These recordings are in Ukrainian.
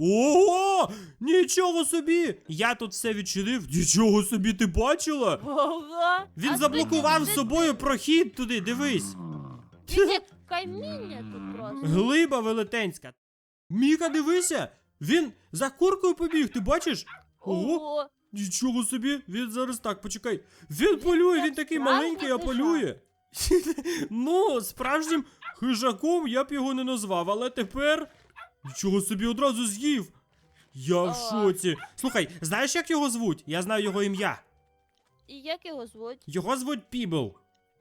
Ого! Нічого собі! Я тут все відчинив. Нічого собі, ти бачила? Ага. Він А заблокував ти- з собою прохід туди, дивись. Як каміння тут просто. Глиба велетенська. Міка, дивися! Він за куркою побіг, ти бачиш? Ого, Ого. нічого собі, він зараз так, почекай. Він полює, він такий справжній маленький, а хижак. полює. ну, справжнім хижаком я б його не назвав, але тепер нічого собі одразу з'їв. Я в шоці. Слухай, знаєш, як його звуть? Я знаю його ім'я. І як його звуть? Його звуть Пібл.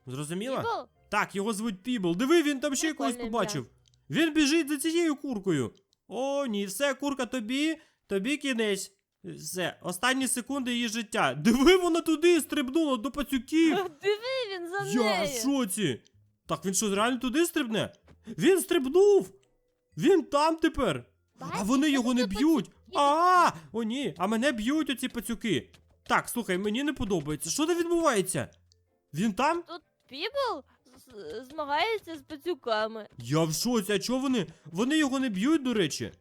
Зрозуміла? Пібл? Так, його звуть Пібл. Диви, він там ще Прикольне побачив. Він біжить за цією куркою. О, ні, все, курка тобі, тобі кінець. Все, останні секунди її життя. Диви, вона туди стрибнула до пацюків. Диви, він за Я в нею. шоці. Так він що, реально туди стрибне? Він стрибнув! Він там тепер. А вони його не б'ють. А, о ні, а мене б'ють оці пацюки. Так, слухай, мені не подобається. Що там відбувається? Він там? Пібл з- змагається з пацюками. Я в шоці, а чого вони? Вони його не б'ють, до речі.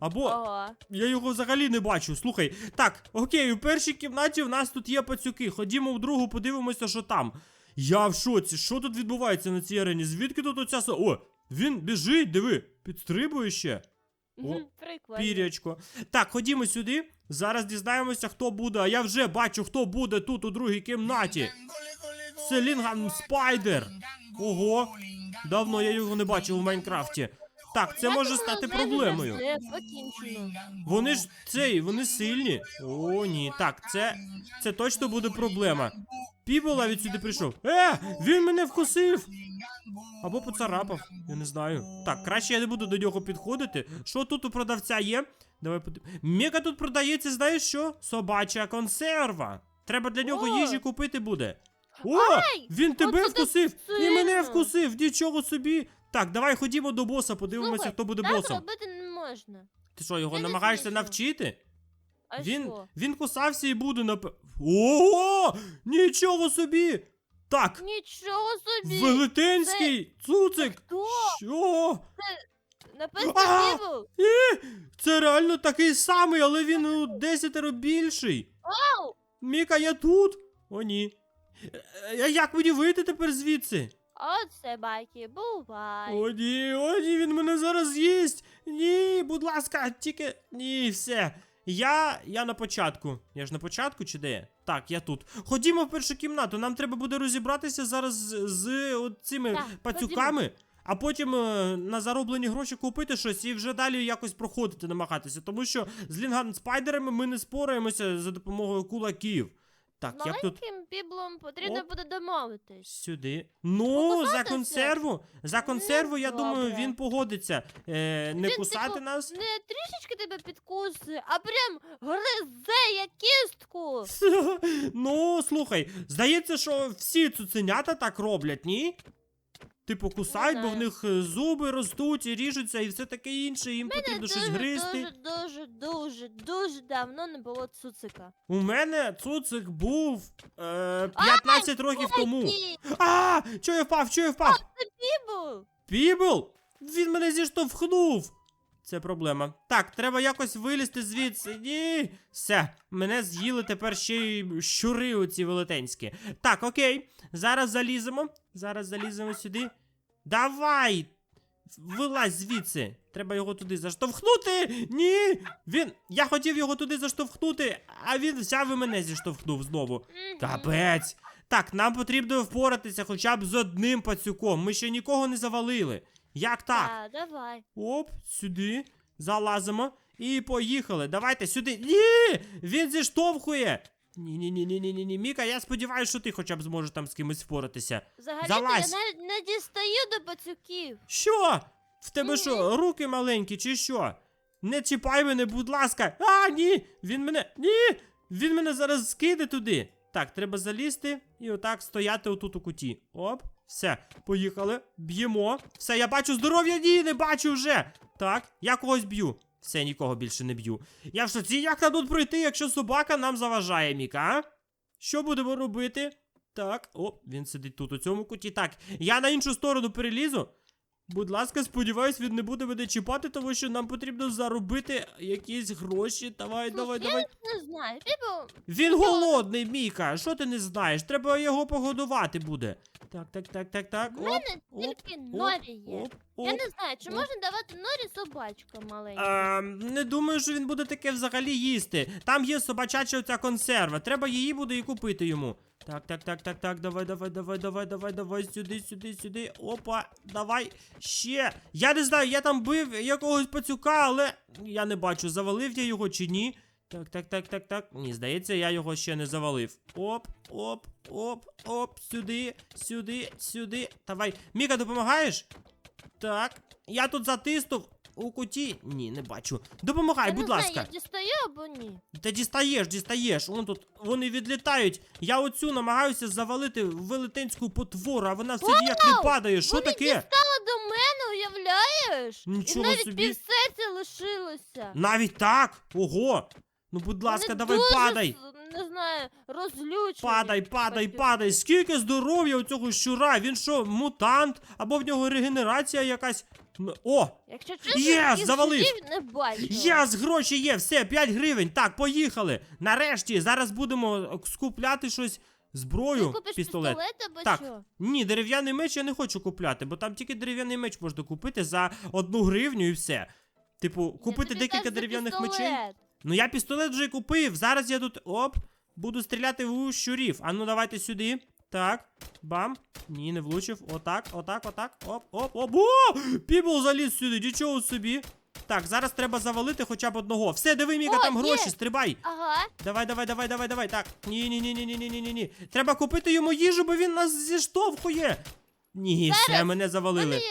Або Ага. я його взагалі не бачу. Слухай, так, окей, у першій кімнаті в нас тут є пацюки. Ходімо в другу, подивимося, що там. Я в шоці, що тут відбувається на цій арені? Звідки тут оця. О, він біжить, диви, підстрибує ще. О, Прикольно. Пірячко. Так, ходімо сюди. Зараз дізнаємося, хто буде. А я вже бачу, хто буде тут у другій кімнаті. Це Лінган Спайдер. Ого, давно я його не бачив у Майнкрафті. Так, це може стати проблемою. Вони ж цей, вони сильні. О, ні. Так, це. Це точно буде проблема. Пібола від сюди прийшов. Е! Він мене вкусив! Або поцарапав, я не знаю. Так, краще я не буду до нього підходити. Що тут у продавця є? Давай подив... Мега тут продається, знаєш що? Собача консерва. Треба для нього О! їжі купити буде. О! Ай! Він тебе оце так вкусив! І мене сильно. вкусив! Нічого собі! Так, давай ходімо до боса, подивимося, Слухай, хто буде Так босом. робити не можна. Ти що, його це не намагаєшся смішно. навчити? А він, що? він кусався і буде нап... Ого! Нічого собі! Так, Нічого собі! велетенський цуцик! Хто? Що? Написано А! Пібл. Е, Це реально такий самий, але він у десятеро більший. Ау! Міка, я тут. О, ні. Е, е, Як мені вийти тепер звідси? Оце байки, бувай. О, ні, о, ні, він мене зараз з'їсть. Ні, будь ласка, тільки. Ні, все. Я. Я на початку. Я ж на початку чи де? Так, я тут. Ходімо в першу кімнату. Нам треба буде розібратися зараз з, з от цими Так, пацюками. А потім е, на зароблені гроші купити щось і вже далі якось проходити, намагатися. Тому що з Лінган Спайдерами ми не спораємося за допомогою кулаків. Так, З як тут маленьким піблом потрібно Оп. буде домовитись. Сюди. Ну, за Покусатися? консерву. За консерву, я думаю, добре. він погодиться. Е, не Він, кусати типу, нас. Не трішечки тебе підкусує, а прям гризе як кістку. ну, слухай, здається, що всі цуценята так роблять, ні? Типу, кусають, бо в них е, зуби ростуть і ріжуться, і все таке інше, їм потрібно щось гризти. дуже, дуже, дуже, дуже давно не було цуцика. У мене цуцик був е, 15 років тому. А! Чого я впав? Чого я впав? Це Пібл! Пібл? Він мене зіштовхнув. Це проблема. Так, треба якось вилізти звідси. Ні. Все, мене з'їли тепер ще й щури оці велетенські. Так, окей. Зараз заліземо. Зараз заліземо сюди. Давай! Вилазь звідси. Треба його туди заштовхнути. Ні! Він. Я хотів його туди заштовхнути, а він взяв і мене зіштовхнув знову. Капець. Так, нам потрібно впоратися хоча б з одним пацюком. Ми ще нікого не завалили. Як так? Так, давай. Оп, сюди. Залазимо. І поїхали. Давайте сюди. Ні! Він зіштовхує. Ні, ні, ні, ні, ні, ні, ні. Міка, я сподіваюся, що ти хоча б зможеш там з кимось впоратися. Взагалі Залазь. я навіть не дістаю до пацюків. Що? В тебе що, руки маленькі, чи що? Не чіпай мене, будь ласка. А, ні! Він мене. Ні! Він мене зараз скиде туди. Так, треба залізти і отак стояти отут у куті. Оп, все, поїхали. Б'ємо. Все, я бачу здоров'я, ні, не бачу вже. Так, я когось б'ю. Все, нікого більше не б'ю. Я в шоці, як нам тут пройти, якщо собака нам заважає, Міка, а? Що будемо робити? Так, о, він сидить тут у цьому куті. Так, я на іншу сторону перелізу. Будь ласка, сподіваюсь, він не буде мене чіпати, тому що нам потрібно заробити якісь гроші. Давай, давай, давай. Я не знаю, Піпл, Він голодний, Міка. Що ти не знаєш? Треба його погодувати буде. Так, так, так, так, так. Оп, мене оп, тільки оп, норі є. оп, Я не знаю, чи оп. можна давати норі собачкам маленьким. Ем, не думаю, що він буде таке взагалі їсти. Там є собачача оця консерва. Треба її буде і купити йому. Так, так, так, так, так, давай, давай, давай, давай, давай, давай, сюди, сюди, сюди. Опа, давай. Ще. Я не знаю, я там бив якогось пацюка, але я не бачу, завалив я його чи ні. Так, так, так, так, так. Ні, здається, я його ще не завалив. Оп, оп, оп, оп, сюди, сюди, сюди. Давай. Міка, допомагаєш? Так, я тут затиснув у куті. Ні, не бачу. Допомагай, я не будь знаю, ласка. я дістаю або ні. Та дістаєш, дістаєш. Вон тут вони відлітають. Я оцю намагаюся завалити велетенську потвору, а вона все ніяк не падає. Що Вони таке? дістали до мене, уявляєш? Нічого І навіть собі. півсерця лишилося. Навіть так? Ого. Ну, будь ласка, Вони давай дуже, падай. Не знаю, розлючені. Падай, падай, падай. Скільки здоров'я у цього щура? Він що, мутант? Або в нього регенерація якась? О! Якщо чесно, Є, таких завалив. не бачу. Єс, гроші є, все, 5 гривень. Так, поїхали. Нарешті, зараз будемо е, скупляти щось, Ти зброю, купиш пістолет. пістолет або Так. що? Ні, дерев'яний меч я не хочу купляти, бо там тільки дерев'яний меч можна купити за одну гривню і все. Типу, купити тобі декілька кажу за дерев'яних мечей. пістолет. Ну я пістолет вже купив. Зараз я тут. Оп. Буду стріляти в щурів. А ну давайте сюди. Так. Бам. Ні, не влучив. Отак, отак, отак. Оп, оп, оп. О! Пібл заліз сюди. Дічого собі. Так, зараз треба завалити хоча б одного. Все, диви, Міка, О, там є. гроші, стрибай. Ага. Давай, давай, давай, давай, давай. Так. Ні, ні, ні, ні, ні, ні, ні, ні. Треба купити йому їжу, бо він нас зіштовхує. Ні, Зараз все, мене завалили. Мені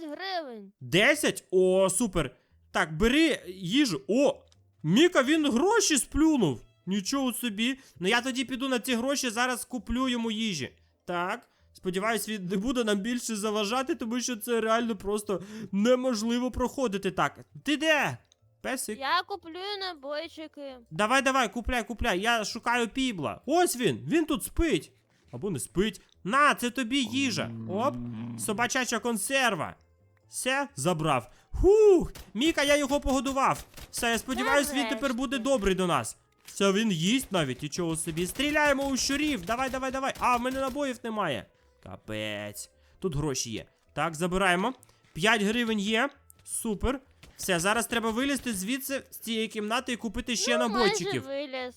10 гривень. 10? О, супер. Так, бери їжу. О, Міка, він гроші сплюнув. Нічого собі. Ну я тоді піду на ці гроші, зараз куплю йому їжі. Так. Сподіваюсь, він не буде нам більше заважати, тому що це реально просто неможливо проходити. Так, ти де? Песик. Я куплю набойчики. Давай, давай, купляй, купляй. Я шукаю пібла. Ось він, він тут спить. Або не спить. На, це тобі їжа. Оп, собачача консерва. Все, забрав. Хух, Міка, я його погодував. Все, я сподіваюсь, він тепер буде добрий до нас. Все, він їсть навіть, нічого собі. Стріляємо у щурів. Давай, давай, давай. А, в мене набоїв немає. Капець. Тут гроші є. Так, забираємо. 5 гривень є. Супер. Все, зараз треба вилізти звідси з цієї кімнати і купити ще ну, набойчиків. майже виліз.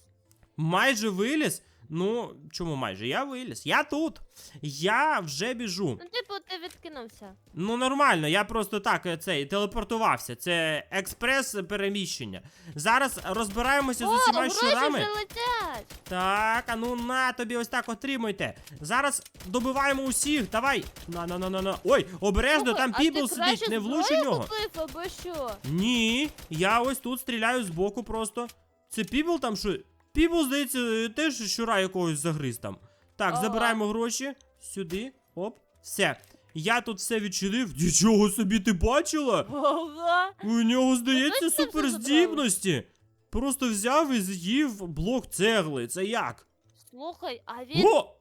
Майже виліз? Ну, чому майже? Я виліз. Я тут. Я вже біжу. Ну, типу, ти відкинувся. Ну, нормально, я просто так е, цей телепортувався. Це експрес переміщення. Зараз розбираємося з усіма гроші щурами. вже летять. Так, а ну на тобі ось так отримуйте. Зараз добиваємо усіх. Давай. На на на на на. Ой, обережно, Слухай, там а ти пібл краще сидить, не влуч зброю нього. купив або що? Ні, я ось тут стріляю збоку просто. Це пібл там що? Пібл, здається, теж щура якогось загриз там. Так, Ага. забираємо гроші. Сюди. Оп. Все. Я тут все відчинив. Нічого собі ти бачила? Ага. У нього, здається, точно все суперздібності. Просто взяв і з'їв блок цегли. Це як? Слухай, а він. О!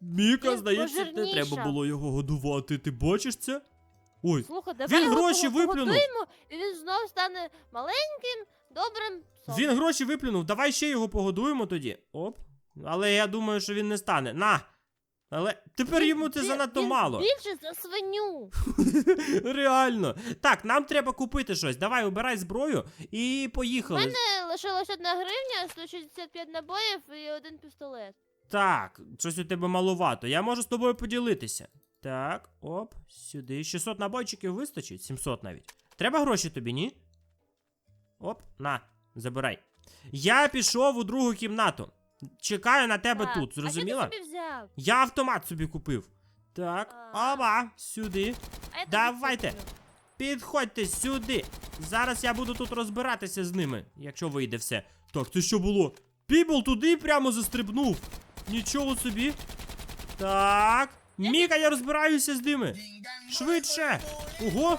Міка, він здається, не треба було його годувати. Ти бачиш це? Ой, Слухай, давай Він його гроші виплюнув. погодуємо, і він знов стане маленьким, добрим. Він гроші виплюнув. Давай ще його погодуємо тоді. Оп. Але я думаю, що він не стане. На. Але тепер Він- йому це він- занадто він мало. Більше за свиню. Реально. Так, нам треба купити щось. Давай, обирай зброю і поїхали. У мене лишилась одна гривня, 165 набоїв і один пістолет. Так, щось у тебе маловато. Я можу з тобою поділитися. Так, оп, сюди. 600 набойчиків вистачить, 700 навіть. Треба гроші тобі, ні? Оп, на, забирай. Я пішов у другу кімнату. Чекаю на тебе Так, тут, зрозуміла? А що ти собі взяв? Я автомат собі купив. Так, А. оба, сюди. А Давайте. Підходьте сюди. Зараз я буду тут розбиратися з ними, якщо вийде все. Так, це що було? Пібл туди прямо застрибнув. Нічого собі. Так. Міка, я розбираюся з ними. Швидше. Ого.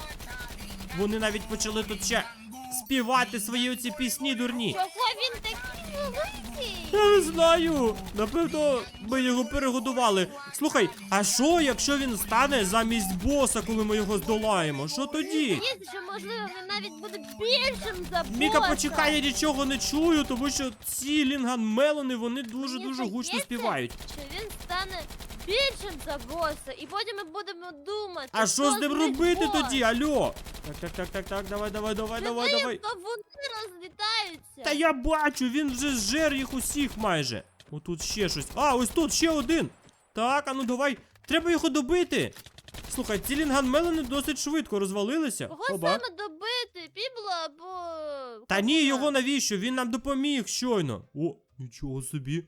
Вони навіть почали тут ще співати свої оці пісні дурні. Чого він такий? великий. Я не знаю. Напевно, ми його перегодували. Слухай, а що, якщо він стане замість боса, коли ми його здолаємо? Що тоді? Здається, що можливо він навіть буде більшим за Міка, боса. почекай, я нічого не чую, тому що ці лінган мелони, вони дуже Мені дуже гучно здається, співають. Що він стане більшим за боса, і потім ми будемо думати. А що з ним робити тоді? Альо? Так, так, так, так, так, давай, давай, давай, давай, давай. вони розлітаються. Та я бачу, він вже зжер їх усіх майже. Отут ще щось. А, ось тут ще один. Так, а ну давай. Треба його добити. Слухай, ці лінган-мелени досить швидко розвалилися. Кого Оба. саме добити? Пібла або. Та ні, його навіщо? Він нам допоміг щойно. О, нічого собі.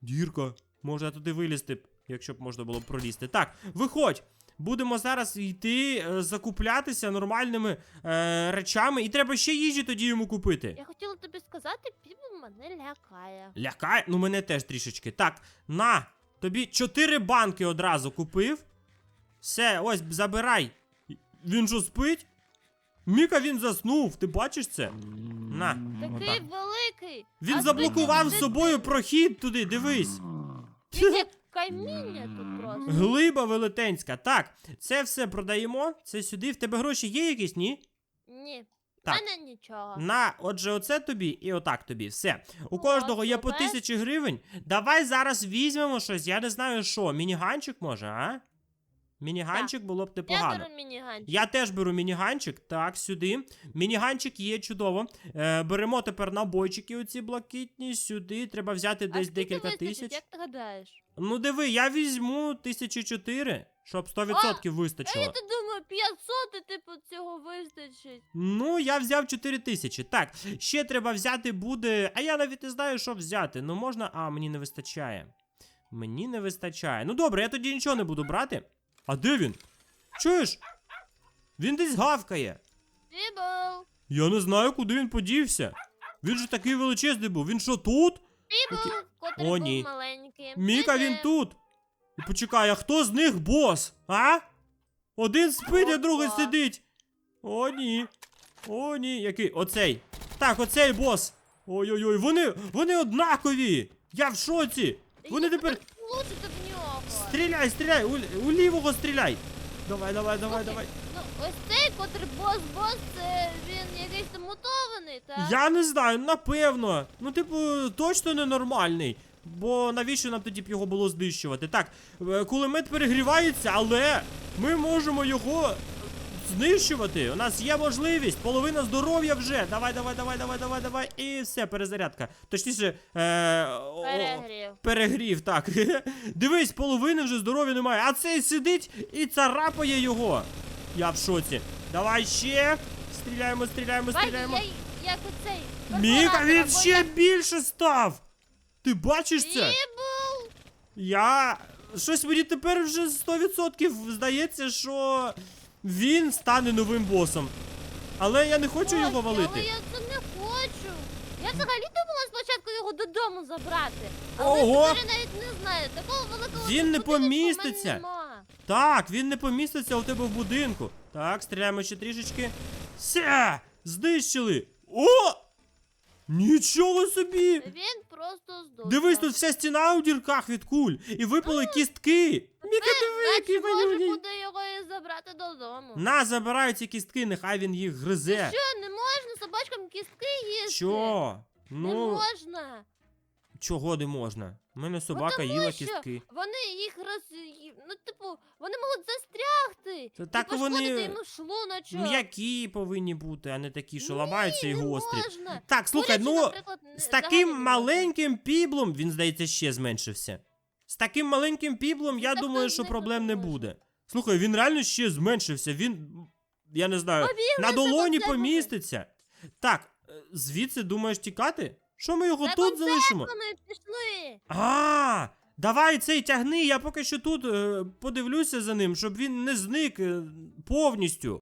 Дірка. Може туди вилізти, якщо б можна було пролізти. Так, виходь. Будемо зараз йти е, закуплятися нормальними е, речами, і треба ще їжі тоді йому купити. Я хотіла тобі сказати, Пібл мене лякає. Лякає? Ну мене теж трішечки. Так, на, тобі чотири банки одразу купив. Все, ось, забирай. Він що спить? Міка він заснув, ти бачиш це? На. Такий Отак. великий. Він а заблокував з собою прохід туди, дивись. Він як каміння тут просто. Глиба велетенська. Так, це все продаємо. Це сюди. В тебе гроші є якісь, ні? Ні. Так. мене нічого. На, отже, оце тобі і отак тобі. Все. У О, кожного є по супер. тисячі гривень. Давай зараз візьмемо щось, я не знаю що. Мініганчик може, а? Мініганчик було б Я непогано. беру мініганчик. Я теж беру мініганчик. Так, сюди. Мініганчик є чудово. Е, беремо тепер набойчики оці блакитні. Сюди. Треба взяти десь скільки декілька тисяч. Як ти гадаєш? Ну диви, я візьму тисячі чотири, щоб 100% А вистачило. я то думаю, 500 і типу цього вистачить. Ну, я взяв 4 тисячі. Так, ще треба взяти буде. А я навіть не знаю, що взяти. Ну можна. А, мені не вистачає. Мені не вистачає. Ну добре, я тоді нічого не буду брати. А де він? Чуєш? Він десь гавкає. Пібл! Я не знаю, куди він подівся. Він же такий величезний був. Він що тут? Окей. Котрий О, був ні. маленький. Міка, він тут. І почекай, а хто з них бос? А? Один спить, а другий Опа. сидить. О, ні. О, ні, який? Оцей. Так, оцей бос. Ой-ой-ой, вони, вони однакові. Я в шоці. Вони тепер. в нього. Стріляй, стріляй, у, у лівого стріляй. Давай, давай, давай, Слухай, давай. Ну, ось цей, котрий бос-бос, це він якийсь там мутований, так? Я не знаю, напевно. Ну, типу, точно ненормальний. Бо навіщо нам тоді б його було знищувати? Так, е, кулемет перегрівається, але ми можемо його знищувати. У нас є можливість. Половина здоров'я вже. Давай, давай, давай, давай, давай, давай. І все, перезарядка. Точніше, е, о- Перегрів. Перегрів, так. Дивись, половини вже здоров'я немає. А цей сидить і царапає його. Я в шоці. Давай ще. Стріляємо, стріляємо, Бачиш, стріляємо. я як оцей. Міка, він ще більше став. Ти бачиш це? Пібл! Я. Щось мені тепер вже 100% здається, що він стане новим босом. Але я не хочу його Ой, Але я це не хочу. Я взагалі думала спочатку його додому забрати. Але Ого! тепер я навіть не знаю. Такого великого Він не будинку в мене поміститься. нема. Так, він не поміститься у тебе в будинку. Так, стріляємо ще трішечки. Все! Знищили! О! Нічого собі! Він просто здох. Дивись, тут вся стіна у дірках від куль. І випали кістки. Диви, який може манюній. буде його і забрати додому. На, забирай ці кістки, нехай він їх гризе. Що, не можна собачкам кістки їсти? Що? Не Ну, можна. чого не можна? У мене собака тому їла що кістки. Вони їх роз... Ну, типу, вони можуть застрягти. Та і так пошкодити вони йому шлуночок. М'які повинні бути, а не такі, що Ні, ламаються і не гострі. можна. Так, слухай, Курячі, ну наприклад, з взагалі таким не можна. маленьким піблом, він, здається, ще зменшився. З таким маленьким піблом, я думаю, що проблем не буде. Слухай, він реально ще зменшився. Він. Я не знаю, на долоні поміститься. Так, е, звідси думаєш тікати? Що ми його тут залишимо? Пішли. А, давай цей тягни, я поки що тут е, подивлюся за ним, щоб він не зник е, повністю.